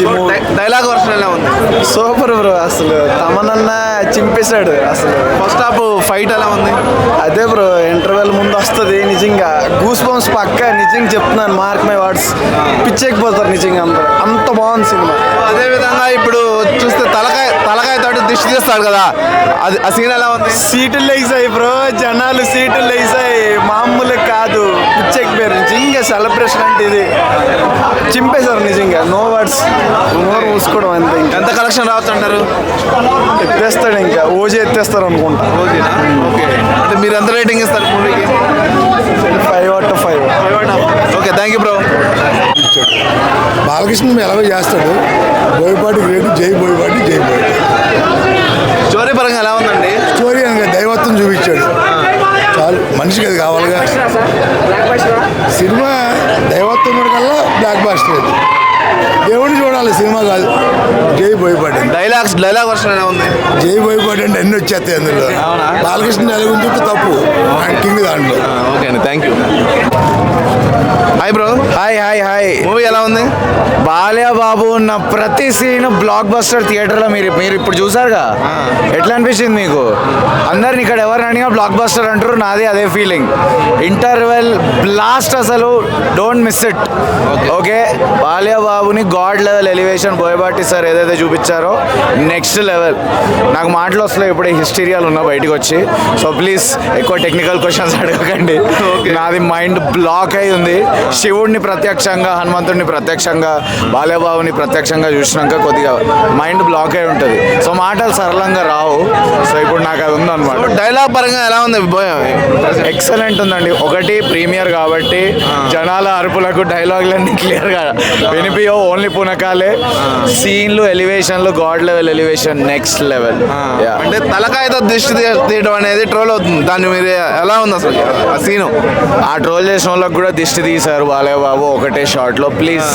Dialogue version ఎలా ఉంది? Super bro అసలు తమనన్న చింపేశాడు అసలు. ఫస్ట్ హాఫ్ ఫైట్ ఎలా ఉంది? అదే బ్రో ఇంటర్వెల్ ముందు వస్తుంది నిజంగా. గూస్ బంప్స్ పక్క నిజంగా చెప్తున్నాను మార్క్ మై వర్డ్స్ పిచ్చెక్కిపోతారు నిజంగా అందరూ. అంత బాగుంది సినిమా. అదే విధంగా ఇప్పుడు చూస్తే తలకాయ తలకాయ తోటి దిష్టి తీస్తాడు కదా. అది ఆ సీన్ ఎలా ఉంది? సీట్లు లేసాయి బ్రో జనాలు సీట్లు లేసాయి మామూలు కాదు పిచ్చెక్కిపోయారు నిజంగా సెలబ్రేషన్ అంటే ఇది. చింపేశారు నిజంగా. నో వర్డ్స్ నోరు మూసుకోవడం అంతే ఇంకా. ఎంత కలెక్షన్ రావచ్చు అంటారు ఎత్తేస్తాడు ఇంకా. ఓజీ ఎత్తేస్తారు అనుకుంటా. ఓకేనా ఓకే. అంటే మీరు ఎంత రేటింగ్ ఇస్తారు మూవీకి five out of five okay thank you bro Balakrishna ఎలాగో చేస్తాడు. బోయపాటి గ్రేట్ జై బోయపాటి జై బోయపాటి. స్టోరీ పరంగా ఎలా ఉందండి? స్టోరీ అనగా దైవత్వం చూపించాడు. చాలు మనిషికి అది కావాలిగా. సినిమా దైవత్వం కల్లా బ్లాక్ బాస్టర్ అది దేవుడిని చూడాలి సినిమా కాదు. జై బోయపాటి డైలాగ్స్ డైలాగ్ వర్షన్ ఉంది? జై అంటే అన్ని వచ్చేస్తాయి అందులో? బాలకృష్ణ ఎలాగో చూస్తే తప్పు. కింగ్ దాంట్లో. ఓకే అండి thank you hi bro hi hi hi movie ఎలా ఉంది? బాలయ్య బాబు ఉన్న ప్రతి సీన్ బ్లాక్ బస్టర్ థియేటర్లో మీరు మీరు ఇప్పుడు చూసారుగా? ఎట్లా అనిపించింది మీకు? అందరిని ఇక్కడ ఎవరిని అడిగినా బ్లాక్ బస్టర్ అంటారు నాది అదే ఫీలింగ్ ఇంటర్వెల్ బ్లాస్ట్ అసలు don't miss it okay Balayya బాబుని god level elevation Boyapati sir ఏదైతే చూపించారో నెక్స్ట్ లెవెల్ నాకు మాటలు వస్తున్నాయి ఇప్పుడు హిస్టీరియాలు ఉన్నా బయటకు వచ్చి. సో ప్లీజ్ ఎక్కువ టెక్నికల్ క్వశ్చన్స్ అడగకండి. నాది మైండ్ బ్లాక్ అయి ఉంది శివుడిని ప్రత్యక్షంగా హనుమంతుడిని ప్రత్యక్షంగా బాలయబాబుని ప్రత్యక్షంగా చూసినాక కొద్దిగా మైండ్ బ్లాక్ అయి ఉంటుంది. సో మాటలు సరళంగా రావు. సో ఇప్పుడు నాకు అది ఉందన్నమాట. డైలాగ్ పరంగా ఎలా ఉంది? ఎక్సలెంట్ ఉందండి. ఒకటి ప్రీమియర్ కాబట్టి జనాల అరుపులకు డైలాగులన్నీ క్లియర్గా వినిపియో ఓన్లీ పునకాలే. సీన్లు ఎలివేషన్లు god level elevation next level. అంటే తలకాయతో దిష్టి తీయడం అనేది ట్రోల్ అవుతుంది. దాన్ని మీరు ఎలా ఉంది అసలు? ఆ సీను ఆ ట్రోల్ చేసిన వాళ్ళకి కూడా దిష్టి తీశారు బాలయ్య బాబు ఒకటే షార్ట్లో ప్లీజ్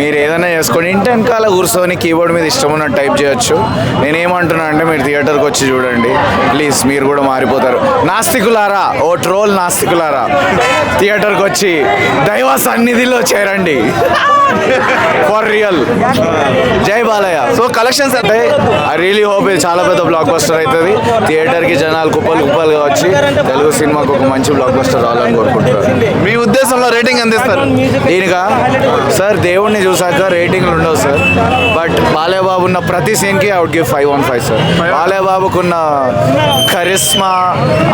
మీరు ఏదైనా చేసుకోండి. ఇంటి వెనకాల కూర్చొని కీబోర్డ్ మీద ఇష్టం ఉన్నట్టు టైప్ చేయొచ్చు. నేనేమంటున్నా అంటే మీరు థియేటర్కి వచ్చి చూడండి. ప్లీజ్ మీరు కూడా మారిపోతారు. నాస్తికులారా? ఓ ట్రోల్ నాస్తికులారా? థియేటర్కి వచ్చి దైవ సన్నిధిలో చేరండి. ఫర్ రియల్ జై బాలయ్య. సో కలెక్షన్స్ అంటే ఐ రియలీ హోప్ ఇది చాలా పెద్ద బ్లాక్ బస్టర్ అవుతుంది థియేటర్కి జనాలు కుప్పలు కుప్పలుగా వచ్చి తెలుగు సినిమాకు ఒక మంచి బ్లాక్ బస్టర్ రావాలని కోరుకుంటున్నారు. మీ ఉద్దేశంలో రేటింగ్ ఎంత ఇస్తారు? దీనిగా సార్ దేవుడిని చూసాక రేటింగ్లు ఉండవు సార్. బట్ బాలయ్య బాబు ఉన్న ప్రతి సీన్కి I would give five one five sir. Balayya బాబుకున్న charisma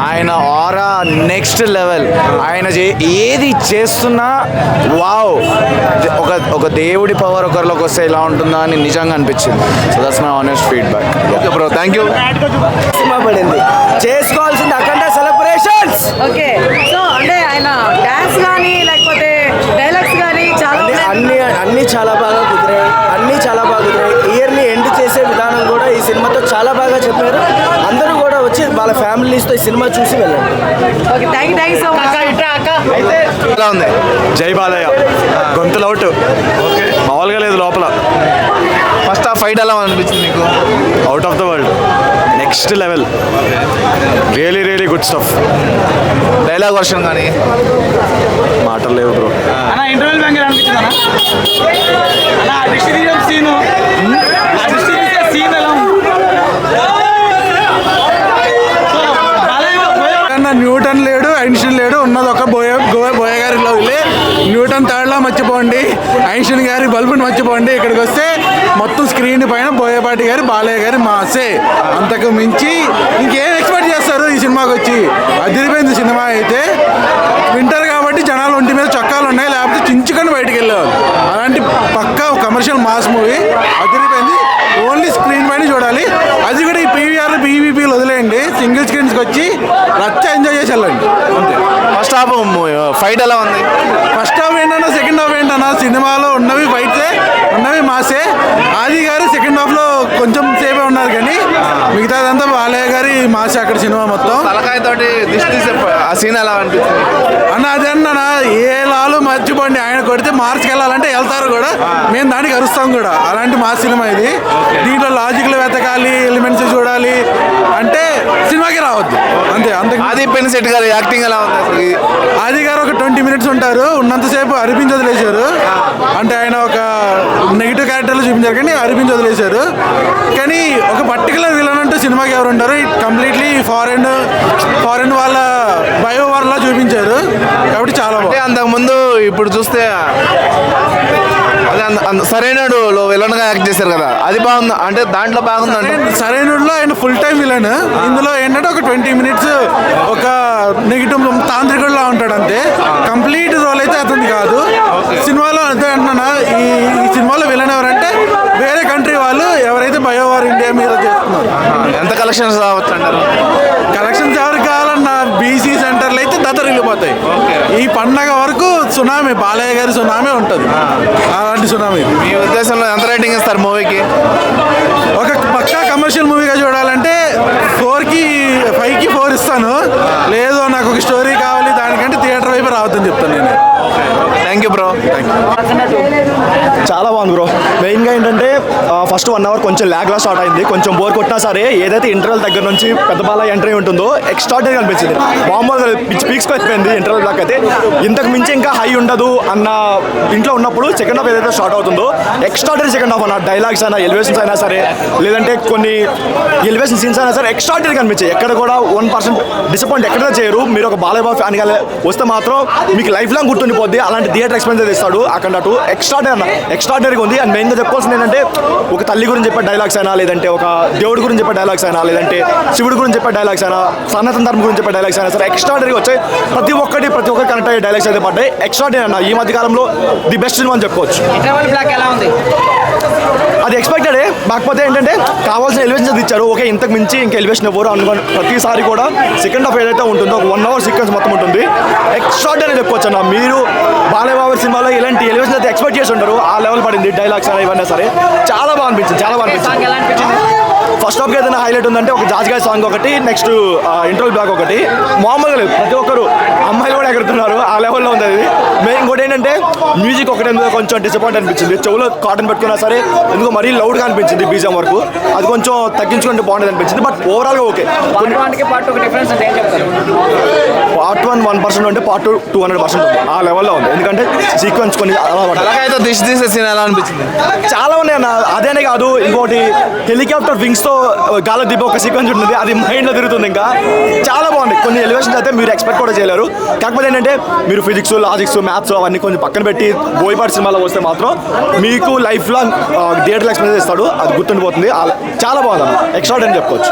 ఆయన ఆరా నెక్స్ట్ లెవెల్ ఆయన చే- ఏది చేస్తున్నా వావ్ ఒక ఒక దేవుడి పవర్ ఒకరిలోకి వస్తే ఇలా ఉంటుందా అని నిజంగా అనిపించింది. So that's my honest feedback okay bro thank you cinema పడింది. చేసుకోవాల్సింది అఖండ సెలబ్రేషన్స్ ఓకే సో అంటే ఆయన డాన్స్ కానీ లేకపోతే డైలాగ్స్ కానీ చాలా ఉన్నాయి. అన్ని చాలా బాగా కుదిరాయి. అన్ని చాలా బాగా కుదిరాయి. ఇయర్ని ఎండ్ చేసే విధానం కూడా ఈ సినిమాతో చాలా బాగా చెప్పారు. అందరూ కూడా వచ్చి వాళ్ళ ఫ్యామిలీస్తో ఈ సినిమా చూసి వెళ్ళండి. ఎలా ఉంది. జై బాలయ్య. గొంతులు అవుట్ ఓకే. మామూలుగా లేదు లోపల. ఫస్ట్ ఆ ఫైట్ ఎలా అనిపించింది మీకు out of the world next level really really good stuff dialogue version కానీ. మాటలు లేవు బ్రో అన్న ఇంటర్వెల్ బ్యాంక్ తీయడం సీను. ఆ తీసే సీన్ ఎలా న్యూటన్ లేడు ఐన్స్టీన్ లేడు ఉన్నది ఒక బోయ గోయ బోయ గారి లవ్లే న్యూటన్ థర్డ్లా మర్చిపోండి ఐన్స్టీన్ గారి బల్బుని మర్చిపోండి. ఇక్కడికి వస్తే మొత్తం స్క్రీన్ పైన బోయపాటి గారి బాలయ్య గారి మాసే. అంతకు మించి ఇంకేం ఎక్స్పెక్ట్ చేస్తారు ఈ సినిమాకి వచ్చి? అదిరిపోయింది సినిమా అయితే వింటర్ కాబట్టి జనాలు ఒంటి మీద చొక్కాలు ఉన్నాయి లేకపోతే బయటికి వెళ్ళేవాళ్ళు అలాంటి పక్కా కమర్షియల్ మాస్ మూవీ అదిరిపోయింది. ఓన్లీ స్క్రీన్ పైన చూడాలి. అది కూడా ఈ పీవీఆర్ పీవీపీలు వదిలేయండి. సింగిల్ స్క్రీన్స్కి వచ్చి రచ్చ ఎంజాయ్ చేసి వెళ్ళండి. అంతే. ఫస్ట్ హాఫ్ ఫైట్ ఎలా ఉంది? ఫస్ట్ హాఫ్ ఏంటన్నా సెకండ్ హాఫ్ ఏంటన్నా సినిమాలో ఉన్నవి ఫైట్సే ఉన్నవి మాసే. ఆది గారు సెకండ్ హాఫ్లో కొంచెం సేపే ఉన్నారు కానీ మిగతాదంతా బాలయ్య గారి మాసే అక్కడ సినిమా మొత్తం. తలకాయ తోటి దిష్టి ఆ సీన్ ఎలా అనిపించింది అన్న అదే అన్న ఏ లాలు మర్చిపోండి. ఆయన కొడితే మార్చికి వెళ్ళాలంటే వెళ్తారు కూడా. మేము దానికి అరుస్తాం కూడా. అలాంటి మా సినిమా ఇది. దీంట్లో లాజిక్లు వెతకాలి ఎలిమెంట్స్ చూడాలి. అంటే సినిమాకి రావద్దు. అంతే అంతే ఆది పెన్ సెట్ గారి యాక్టింగ్ ఎలా ఉంది ఆది గారు ఒక ట్వంటీ మినిట్స్ ఉంటారు. ఉన్నంతసేపు అరిపించి వదిలేశారు. అంటే ఆయన ఒక నెగిటివ్ క్యారెక్టర్లు చూపించారు. కానీ అరిపించి వదిలేశారు కానీ ఒక పర్టికులర్ విలన్ అంటూ సినిమాకి ఎవరు ఉంటారు కంప్లీట్లీ ఫారెన్ ఫారెన్ వాళ్ళ బయో వాళ్ళ చూపించారు. కాబట్టి చాలా అంతకుముందు ఇప్పుడు చూస్తే సరైనడు లో విలన్గా యాక్ట్ చేశారు కదా. అది బాగుంది. అంటే దాంట్లో బాగుంది అంటే సరైనలో ఆయన ఫుల్ టైం విలన్ ఇందులో ఏంటంటే ఒక ట్వంటీ మినిట్స్ ఒక నెగిటివ్ తాంత్రికుడిలా ఉంటాడు అంతే. కంప్లీట్ రోల్ అయితే అతనికి కాదు సినిమాలో అదే అంటున్నా ఈ ఈ సినిమాలో విలన్ ఎవరంటే వేరే కంట్రీ వాళ్ళు ఎవరైతే బయోవార్ ఇండియా మీద చేస్తున్నారు. ఎంత కలెక్షన్స్ రావచ్చు అంటారు కలెక్షన్స్ ఎవరికి కావాలన్నా బీసీ సెంటర్లు అయితే దత్తరు వెళ్ళిపోతాయి. ఈ పండగ వరకు సునామీ బాలయ్య గారి సునామీ ఉంటుంది. అలాంటి సునామీ. మీ ఉద్దేశంలో ఎంత రేటింగ్ ఇస్తారు మూవీకి? ఒక పక్కా కమర్షియల్ మూవీగా చూడాలంటే ఫోర్కి ఫైవ్కి ఫోర్ ఇస్తాను. లేదు నాకు ఒక స్టోరీ కావాలి దానికంటే థియేటర్ వైపు రావద్దని చెప్తాను నేను. Thank you bro Ağzına dur. చాలా బాగుంది బ్రో. మెయిన్గా ఏంటంటే ఫస్ట్ వన్ అవర్ కొంచెం ల్యాగ్లా స్టార్ట్ అయింది. కొంచెం బోర్ కొట్టినా సరే ఏదైతే ఇంటర్వెల్ దగ్గర నుంచి పెద్దపాల ఎంట్రీ ఉంటుందో ఎక్స్ట్రాడనరీ అనిపించింది. మామూలుగా పిచ్ పీక్స్ అయిపోయింది ఇంటర్వెల్ బ్లాక్ అయితే. ఇంతకు మించి ఇంకా హై ఉండదు అన్న ఇంట్లో ఉన్నప్పుడు సెకండ్ హాఫ్ ఏదైతే స్టార్ట్ అవుతుందో ఎక్స్ట్రాడనరీ సెకండ్ హాఫ్ అన్న డైలాగ్స్ అయినా ఎలివేషన్స్ అయినా సరే లేదంటే కొన్ని ఎలివేషన్ సీన్స్ అయినా సరే ఎక్స్ట్రాడనరీ కనిపించాయి ఎక్కడ కూడా వన్ పర్సెంట్ డిసప్పాయింట్ ఎక్కడ చేయరు. మీరు ఒక బాలయ్య ఫ్యాన్ వస్తే మాత్రం మీకు లైఫ్ లాంగ్ గుర్తుండిపోద్ది. అలాంటి థియేటర్ ఎక్స్పీరియన్స్ ఇస్తాడు. అక్కడ అటు ఎక్స్ట్రాడనరీ అన్న ఎక్స్ట్రాడనరీగా ఉంది. అండ్ మెయిన్గా చెప్పుకోవాల్సింది ఏంటంటే ఒక తల్లి గురించి చెప్పే డైలాగ్స్ అయినా లేదంటే ఒక దేవుడి గురించి చెప్పే డైలాగ్స్ అయినా లేదంటే శివుడి గురించి చెప్పే డైలాగ్స్ అయినా సనాతన ధర్మం గురించి చెప్పే డైలాగ్స్ అయినా సరే ఎక్స్ట్రాడనరీగా వచ్చాయి. ప్రతి ఒక్కటి ప్రతి ఒక్కరు కనెక్ట్ అయ్యే డైలాగ్స్ అయితే పడ్డాయి. ఎక్స్ట్రాడనరీ అన్న ఈ మధ్య కాలంలో ది బెస్ట్ సినిమా అని చెప్పుకోవచ్చు. అది ఎక్స్పెక్టెడే కాకపోతే ఏంటంటే కావాల్సిన ఎలివేషన్స్ అది ఇచ్చారు. ఓకే ఇంతకు మించి ఇంకా ఎలివేషన్ ఇవ్వరు అనుకోని ప్రతిసారి కూడా సెకండ్ హాఫ్ ఏదైతే ఉంటుందో ఒక వన్ అవర్ సీక్వెన్స్ మొత్తం ఉంటుంది. ఎక్స్ట్రాడనరీ చెప్పుకోవచ్చు అన్న. మీరు బాలయ్యబాబు సినిమాలో ఇలాంటి ఎలివేషన్ అయితే ఎక్స్పెక్ట్ చేసి ఉంటారు. ఆ లెవెల్ పడింది డైలాగ్స్ అయినా ఇవన్నీ సరే. చాలా బాగా అనిపించింది చాలా బాగా అనిపించింది. ఫస్ట్ హాఫ్ ఏదైనా హైలైట్ ఉందంటే ఒక జాజ్గాయ్ సాంగ్ ఒకటి నెక్స్ట్ ఇంటర్వల్ బ్లాక్ ఒకటి. మామూలుగా లేదు ప్రతి ఒక్కరు అమ్మాయిలు కూడా ఎగురుతున్నారు ఆ లెవెల్లో ఉంది అది. మెయిన్ ఇంకోటి ఏంటంటే మ్యూజిక్ ఒకటి కొంచెం డిసప్పాయింట్ అనిపించింది. చెవులో కాటన్ పెట్టుకున్నా సరే ఎందుకో మరీ లౌడ్గా అనిపించింది బీజం వరకు. అది కొంచెం తగ్గించుకుంటే బాగుండేది అనిపించింది బట్ ఓవరాల్గా ఓకే పార్ట్ వన్కి పార్ట్ టూ డిఫరెన్స్ అంటే ఏం చెప్తారు? పార్ట్ వన్ వన్ పర్సెంట్ ఉంటే part two two hundred percent ఉంది. ఆ లెవెల్లో ఉంది. ఎందుకంటే సీక్వెన్స్ కొన్ని అలా పడ్డాయి. తలకాయతో దిష్టి తీసే సీన్ ఎలా అనిపించింది? చాలా ఉన్నాయి అన్న. అదేనే కాదు ఇంకోటి హెలికాప్టర్ వింగ్స్తో గాలి దిబ్బ ఒక సీక్వెన్స్ ఉంటుంది. అది మైండ్లో తిరుగుతుంది ఇంకా. చాలా బాగుంది. కొన్ని ఎలివేషన్స్ అయితే మీరు ఎక్స్పెక్ట్ కూడా చేయలేరు. కాకపోతే ఏంటంటే మీరు ఫిజిక్స్ లాజిక్స్ మ్యాథ్స్ అవన్నీ కొంచెం పక్కన పెట్టి బోయపాటి సినిమాలో వస్తే మాత్రం మీకు లైఫ్ లాంగ్ థియేటర్ ఎక్స్పీరియన్స్ ఇస్తాడు. అది గుర్తుండిపోతుంది. చాలా బాగుంది ఎక్స్ట్రా అని చెప్పుకోవచ్చు.